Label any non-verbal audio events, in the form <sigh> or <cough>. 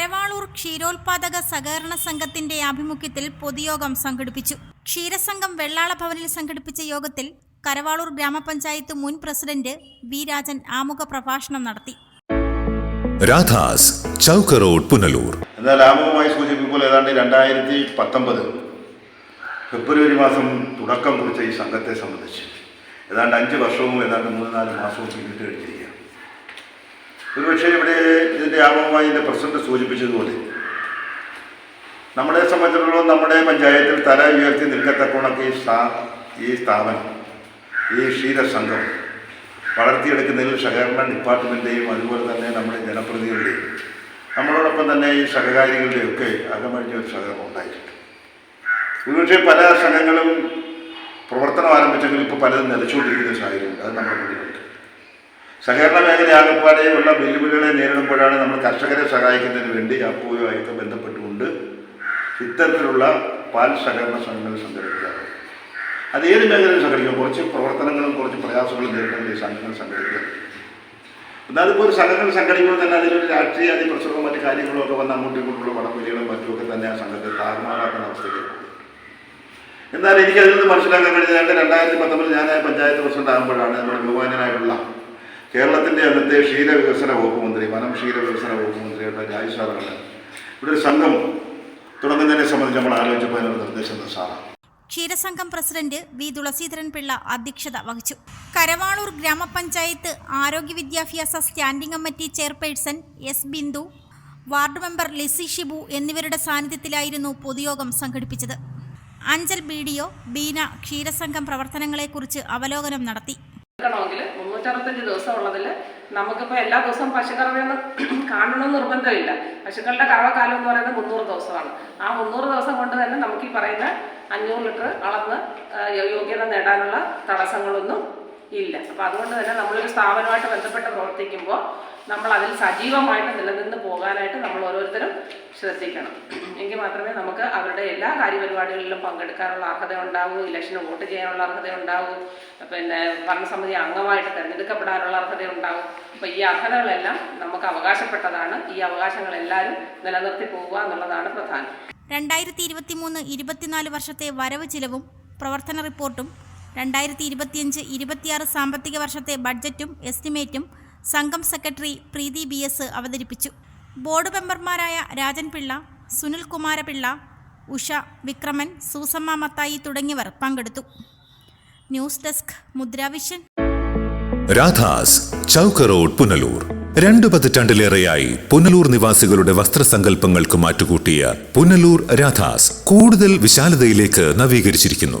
കരവാളൂർ ക്ഷീരോത്പാദക സഹകരണ സംഘത്തിന്റെ ആഭിമുഖ്യത്തിൽ പൊതുയോഗം സംഘടിപ്പിച്ചു. ക്ഷീരസംഘം വെള്ളാള ഭവനിൽ സംഘടിപ്പിച്ച യോഗത്തിൽ കരവാളൂർ ഗ്രാമപഞ്ചായത്ത് മുൻ പ്രസിഡന്റ് വി രാജൻ ആമുഖ പ്രഭാഷണം നടത്തി. രാധാസ് ചൗക്ക് റോഡ് പുനലൂർ. എന്നാൽ ആമുഖമായി സൂചിപ്പിക്കുമ്പോൾ ഏതാണ്ട് രണ്ടായിരത്തി പത്തൊമ്പത് ഫെബ്രുവരി മാസം തുടക്കം കുറിച്ച ഈ സംഘത്തെ സംബന്ധിച്ച് ഏതാണ്ട് അഞ്ച് വർഷവും ഏതാണ്ട് മൂന്ന് നാല് മാസവും പിന്നിട്ട് കഴിഞ്ഞിരിക്കുകയാണ്. ഒരുപക്ഷെ ഇവിടെ ഇതിന്റെ ആമുഖമായി ഇതിന്റെ പ്രസിഡന്റ് സൂചിപ്പിച്ചതുപോലെ നമ്മളെ സംബന്ധിച്ചിടത്തോളം നമ്മുടെ പഞ്ചായത്തിൽ തല ഉയർത്തി നിൽക്കത്തക്കോണൊക്കെ ഈ സ്ഥാ ഈ സ്ഥാപനം ഈ ക്ഷീരസംഘം വളർത്തിയെടുക്കുന്നതിൽ സഹകരണ ഡിപ്പാർട്ട്മെന്റേയും അതുപോലെ തന്നെ നമ്മുടെ ജനപ്രതിനിധികളുടെയും നമ്മളോടൊപ്പം തന്നെ ഈ സഹകാരികളുടെയൊക്കെ അകമഴിഞ്ഞ ഒരു സഹകരണം ഉണ്ടായിട്ടുണ്ട്. ഒരുപക്ഷെ പല സംഘങ്ങളും പ്രവർത്തനം ആരംഭിച്ചെങ്കിലും ഇപ്പോൾ പലതും നിലച്ചുകൊണ്ടിരിക്കുന്ന സാഹചര്യമുണ്ട്. അത് നമ്മുടെ മുന്നിലുണ്ട്. സഹകരണ മേഖല ആകപ്പാടെയുള്ള വെല്ലുവിളികളെ നേരിടുമ്പോഴാണ് നമ്മൾ കർഷകരെ സഹായിക്കുന്നതിന് വേണ്ടി അപ്പോയുമായിട്ട് ബന്ധപ്പെട്ടുകൊണ്ട് ഇത്തരത്തിലുള്ള പാൽ സഹകരണ സംഘങ്ങൾ സംഘടിപ്പിക്കാറുണ്ട്. അത് ഏത് മേഖലയിൽ സംഘടിക്കും കുറച്ച് പ്രവർത്തനങ്ങളും കുറച്ച് പ്രയാസങ്ങളും നേരിടുന്ന സംഘങ്ങൾ സംഘടിക്കുക എന്നാൽ ഇപ്പോൾ ഒരു സംഘങ്ങൾ സംഘടിക്കുമ്പോൾ തന്നെ അതിലൊരു രാഷ്ട്രീയ അതിപ്രസവവും മറ്റു കാര്യങ്ങളും ഒക്കെ വന്ന് അങ്ങോട്ടും ഇങ്ങോട്ടുള്ള വടംവലികളും മറ്റുമൊക്കെ തന്നെ ആ സംഘത്തെ താറുമാറാക്കുന്ന അവസ്ഥയിലേക്ക് എന്നാൽ എനിക്കതിൽ നിന്ന് മനസ്സിലാക്കാൻ കഴിഞ്ഞത് രണ്ടായിരത്തി പത്തൊമ്പതിൽ ഞാൻ പഞ്ചായത്ത് പ്രസിഡന്റ് ആകുമ്പോഴാണ് നമ്മുടെ ബഹുമാനായിട്ടുള്ള കേരളത്തിന്റെ അന്നത്തെ ക്ഷീരവികസന വകുപ്പ് മന്ത്രി വനം ക്ഷീരവികസന വകുപ്പ് മന്ത്രിയുടെ രാജ് സാറാണ് ഇവിടെ ഒരു സംഘം തുടങ്ങുന്നതിനെ സംബന്ധിച്ച് നമ്മൾ ആലോചിച്ചപ്പോൾ അതിനുള്ള നിർദ്ദേശം സാറാണ് ക്ഷീരസംഘം പ്രസിഡന്റ് വി തുളസീധരൻ പിള്ള അധ്യക്ഷത വഹിച്ചു. കരവാളൂർ ഗ്രാമപഞ്ചായത്ത് ആരോഗ്യ വിദ്യാഭ്യാസ standing committee chairperson S Bindu ward member Lissy Shibu എന്നിവരുടെ സാന്നിധ്യത്തിലായിരുന്നു പൊതുയോഗം സംഘടിപ്പിച്ചത്. Anchal B D O Beena ക്ഷീരസംഘം പ്രവർത്തനങ്ങളെക്കുറിച്ച് അവലോകനം നടത്തി. മുന്നൂറ്ററുപത്തഞ്ച് ദിവസം ഉള്ളതിൽ നമുക്കിപ്പോൾ എല്ലാ ദിവസവും പശുക്കറവയൊന്നും <clears throat> കാണണമെന്ന് നിർബന്ധമില്ല. പശുക്കളുടെ കറവക്കാലം എന്ന് പറയുന്നത് മുന്നൂറ് ദിവസമാണ്. ആ മുന്നൂറ് ദിവസം കൊണ്ട് തന്നെ നമുക്ക് ഈ പറയുന്ന അഞ്ഞൂറ് ലിറ്റർ അളന്ന് യോഗ്യത നേടാനുള്ള തടസ്സങ്ങളൊന്നും ഇല്ല. അപ്പോൾ അതുകൊണ്ട് തന്നെ നമ്മളൊരു സ്ഥാപനമായിട്ട് ബന്ധപ്പെട്ട് പ്രവർത്തിക്കുമ്പോൾ നമ്മൾ അതിൽ സജീവമായിട്ട് നിലനിന്ന് പോകാനായിട്ട് നമ്മൾ ഓരോരുത്തരും ശ്രദ്ധിക്കണം. എങ്കിൽ മാത്രമേ നമുക്ക് അവരുടെ എല്ലാ കാര്യപരിപാടികളിലും പങ്കെടുക്കാനുള്ള അർഹത ഉണ്ടാവൂ ഇലക്ഷന് വോട്ട് ചെയ്യാനുള്ള അർഹത ഉണ്ടാവൂ പിന്നെ ഭരണസമിതി അംഗമായിട്ട് തിരഞ്ഞെടുക്കപ്പെടാനുള്ള അർഹത ഉണ്ടാവും. അപ്പോൾ ഈ അർഹതകളെല്ലാം നമുക്ക് അവകാശപ്പെട്ടതാണ്. ഈ അവകാശങ്ങളെല്ലാവരും നിലനിർത്തി പോകുക എന്നുള്ളതാണ് പ്രധാനം. രണ്ടായിരത്തി ഇരുപത്തി മൂന്ന് ഇരുപത്തിനാല് വർഷത്തെ വരവ് ചിലവും പ്രവർത്തന റിപ്പോർട്ടും രണ്ടായിരത്തി ഇരുപത്തിയഞ്ച് ഇരുപത്തിയാറ് സാമ്പത്തിക വർഷത്തെ ബഡ്ജറ്റും എസ്റ്റിമേറ്റും സംഘം സെക്രട്ടറി പ്രീതി ബി എസ് അവതരിപ്പിച്ചു. ബോർഡ് മെമ്പർമാരായ രാജൻ പിള്ള സുനിൽ കുമാരപിള്ള ഉഷ വിക്രമൻ സൂസമ്മ മത്തായി തുടങ്ങിയവർ പങ്കെടുത്തു. News desk Mudravision Radha's Chowk road Punalur. രണ്ടു പതിറ്റാണ്ടിലേറെയായി പുനലൂർ നിവാസികളുടെ വസ്ത്രസങ്കല്പങ്ങൾക്ക് മാറ്റുകൂട്ടിയ പുനലൂർ രാധാസ് കൂടുതൽ വിശാലതയിലേക്ക് നവീകരിച്ചിരിക്കുന്നു.